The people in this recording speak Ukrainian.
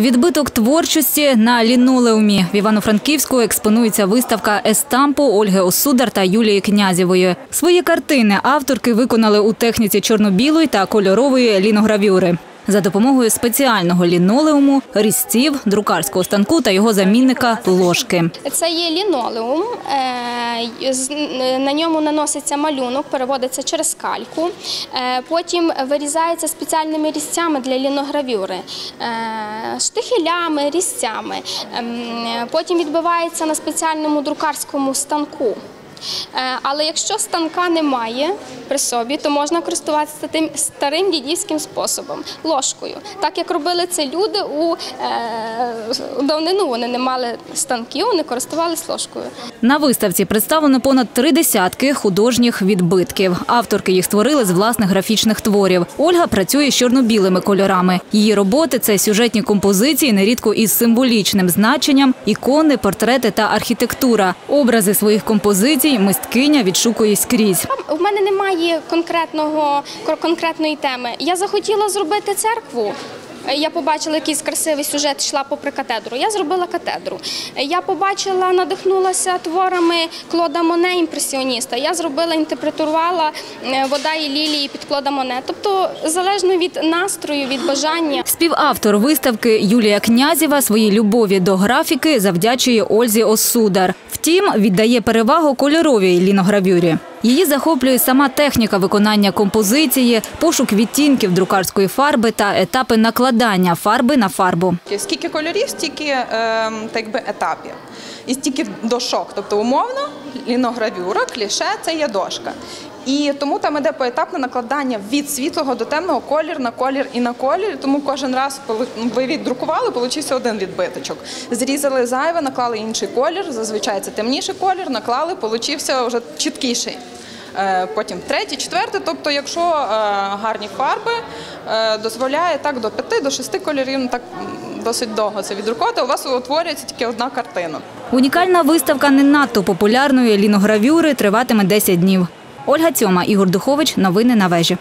Відбиток творчості на лінолеумі в Івано-Франківську експонується виставка естампу Ольги Осудар та Юлії Князєвої. Свої картини авторки виконали у техніці чорно-білої та кольорової ліногравюри. За допомогою спеціального лінолеуму, різців, друкарського станку та його замінника ложки. Це є лінолеум. е, На ньому наноситься малюнок, переводиться через кальку. е, Потім вирізається спеціальними різцями для ліногравюри, е, штихелями, різцями. Ем, Потім відбивається на спеціальному друкарському станку. Але якщо станка немає при собі, то можна користуватися тим старим дідівським способом ложкою. Так як робили це люди у е, давнину, вони не мали станків, вони користувалися ложкою. На виставці представлено понад три десятки художніх відбитків. Авторки їх створили з власних графічних творів. Ольга працює з чорно-білими кольорами. Її роботи це сюжетні композиції, нерідко із символічним значенням, ікони, портрети та архітектура. Образи своїх композицій мисткиня відшукує скрізь. У мене немає конкретного конкретної теми. Я захотіла зробити церкву. Я побачила якийсь красивий сюжет, йшла попри катедру. Я зробила катедру. Я побачила, надихнулася творами Клода Моне, імпресіоніста. Я зробила, інтерпретувала е, вода і лілії під Клода Моне. Тобто, залежно від настрою, від бажання. Співавтор виставки Юлія Князєва своїй любові до графіки завдячує Ользі Осудар. Втім, віддає перевагу кольоровій ліногравюрі. Її захоплює сама техніка виконання композиції, пошук відтінків друкарської фарби та етапи накладання фарби на фарбу. Скільки кольорів, стільки ем, так би етапів. І стільки дошок. Тобто, умовно, ліногравюра, кліше це є дошка. І тому там іде поетапне накладання від світлого до темного колір на колір і на колір. Тому кожен раз, коли ви віддрукували, получився один відбиточок. Зрізали зайве, наклали інший колір. Зазвичай це темніший колір, наклали, получився вже чіткіший. Е, Потім третій, четвертий. Тобто, якщо е, гарні фарби, е, дозволяє так до п'яти, до шести кольорів, ну, так досить довго це віддрукувати. У вас утворюється тільки одна картина. Унікальна виставка не надто популярної ліногравюри триватиме 10 днів. Ольга Цьома, Ігор Духович. Новини на вежі.